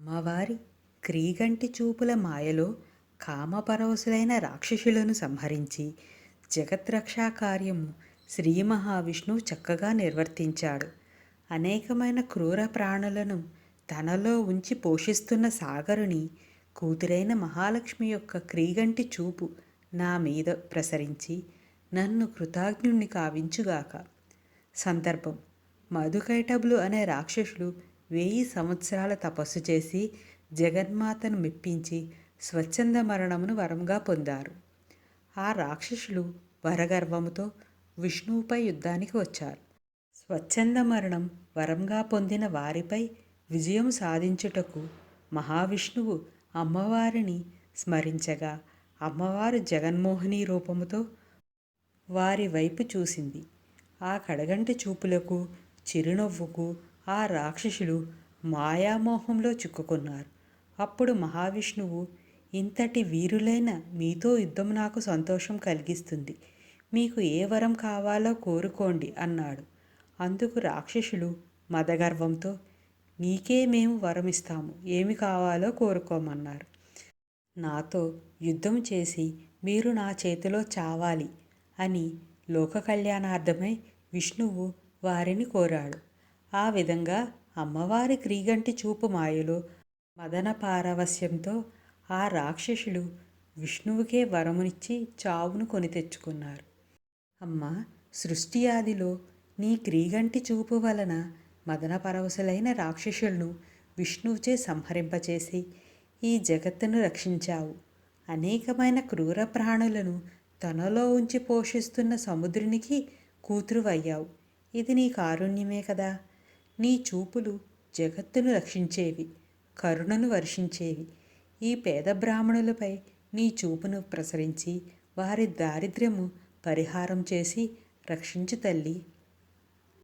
అమ్మవారి క్రీగంటి చూపుల మాయలో కామపరవశులైన రాక్షసులను సంహరించి జగద్రక్షా కార్యము శ్రీ మహావిష్ణువు చక్కగా నిర్వర్తించాడు. అనేకమైన క్రూర ప్రాణులను తనలో ఉంచి పోషిస్తున్న సాగరుని కూతురైన మహాలక్ష్మి యొక్క క్రీగంటి చూపు నా మీద ప్రసరించి నన్ను కృతజ్ఞుణ్ణి కావించుగాక. సందర్భం మధుకైటబ్లు అనే రాక్షసులు వెయ్యి సంవత్సరాల తపస్సు చేసి జగన్మాతను మెప్పించి స్వచ్ఛంద మరణమును వరంగా పొందారు. ఆ రాక్షసులు వరగర్వముతో విష్ణువుపై యుద్ధానికి వచ్చారు. స్వచ్ఛంద మరణం వరంగా పొందిన వారిపై విజయం సాధించుటకు మహావిష్ణువు అమ్మవారిని స్మరించగా అమ్మవారు జగన్మోహిని రూపముతో వారి వైపు చూసింది. ఆ కడగంటి చూపులకు చిరునవ్వుకు ఆ రాక్షసులు మాయామోహంలో చిక్కుకున్నారు. అప్పుడు మహావిష్ణువు ఇంతటి వీరులైన మీతో యుద్ధం నాకు సంతోషం కలిగిస్తుంది. మీకు ఏ వరం కావాలో కోరుకోండి అన్నాడు. అందుకు రాక్షసులు మదగర్వంతో నీకే మేము వరం ఇస్తాము. ఏమి కావాలో కోరుకోమన్నారు. నాతో యుద్ధం చేసి మీరు నా చేతిలో చావాలి అని లోక కళ్యాణార్థమై విష్ణువు వారిని కోరాడు. ఆ విధంగా అమ్మవారి క్రీగంటి చూపు మాయలో మదన పారవస్యంతో ఆ రాక్షసులు విష్ణువుకే వరమునిచ్చి చావును కొని తెచ్చుకున్నారు. అమ్మ సృష్టి ఆదిలో నీ క్రీగంటి చూపు వలన మదన పరవశులైన రాక్షసులను విష్ణువుచే సంహరింపచేసి ఈ జగత్తును రక్షించావు. అనేకమైన క్రూర ప్రాణులను తనలో ఉంచి పోషిస్తున్న సముద్రునికి కూతురువయ్యావు. ఇది నీ కారుణ్యమే కదా? నీ చూపులు జగత్తును రక్షించేవి కరుణను వర్షించేవి. ఈ పేద బ్రాహ్మణులపై నీ చూపును ప్రసరించి వారి దారిద్ర్యము పరిహారం చేసి రక్షించు తల్లి.